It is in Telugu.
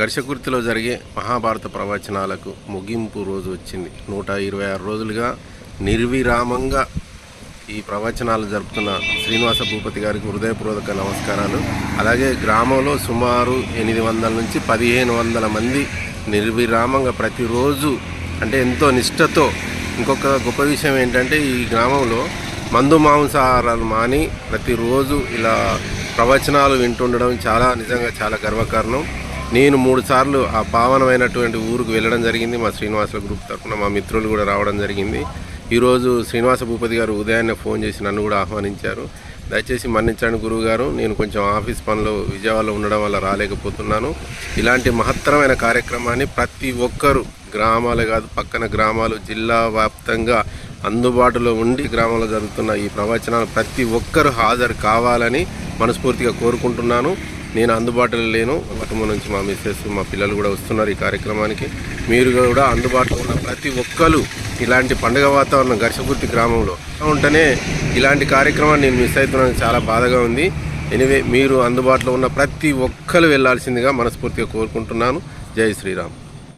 ఘర్షకుర్తిలో జరిగే మహాభారత ప్రవచనాలకు ముగింపు రోజు వచ్చింది. నూట ఇరవై ఆరు రోజులుగా నిర్విరామంగా ఈ ప్రవచనాలు జరుపుతున్న శ్రీనివాస భూపతి గారికి హృదయపూర్వక నమస్కారాలు. అలాగే గ్రామంలో సుమారు ఎనిమిది వందల నుంచి పదిహేను వందల మంది నిర్విరామంగా ప్రతిరోజు అంటే ఎంతో నిష్టతో ఇంకొక గొప్ప విషయం ఏంటంటే ఈ గ్రామంలో మందు మాంసాహారాలు మాని ప్రతిరోజు ఇలా ప్రవచనాలు వింటుండడం చాలా నిజంగా చాలా గర్వకారణం. నేను మూడు సార్లు ఆ పావనమైనటువంటి ఊరుకు వెళ్ళడం జరిగింది. మా శ్రీనివాసుల గ్రూప్ తరఫున మా మిత్రులు కూడా రావడం జరిగింది. ఈరోజు శ్రీనివాస భూపతి గారు ఉదయాన్నే ఫోన్ చేసి నన్ను కూడా ఆహ్వానించారు. దయచేసి మన్నించండి గురువు గారు నేను కొంచెం ఆఫీస్ పనిలో విజయవాడలో ఉండడం వల్ల రాలేకపోతున్నాను. ఇలాంటి మహత్తరమైన కార్యక్రమాన్ని ప్రతి ఒక్కరూ గ్రామాలే కాదు పక్కన గ్రామాలు జిల్లా వ్యాప్తంగా అందుబాటులో ఉండి గ్రామంలో జరుగుతున్న ఈ ప్రవచనాలు ప్రతి ఒక్కరూ హాజరు కావాలని మనస్ఫూర్తిగా కోరుకుంటున్నాను. నేను అందుబాటులో లేను. కుటుంబం నుంచి మా మిస్సెస్ మా పిల్లలు కూడా వస్తున్నారు ఈ కార్యక్రమానికి. మీరు కూడా అందుబాటులో ఉన్న ప్రతి ఒక్కరు ఇలాంటి పండుగ వాతావరణం ఘర్షపూర్తి గ్రామంలో ఉంటేనే ఇలాంటి కార్యక్రమాన్ని నేను మిస్ అవుతున్నాను చాలా బాధగా ఉంది. ఎనివే మీరు అందుబాటులో ఉన్న ప్రతి ఒక్కరు వెళ్ళాల్సిందిగా మనస్ఫూర్తిగా కోరుకుంటున్నాను. జై శ్రీరామ్.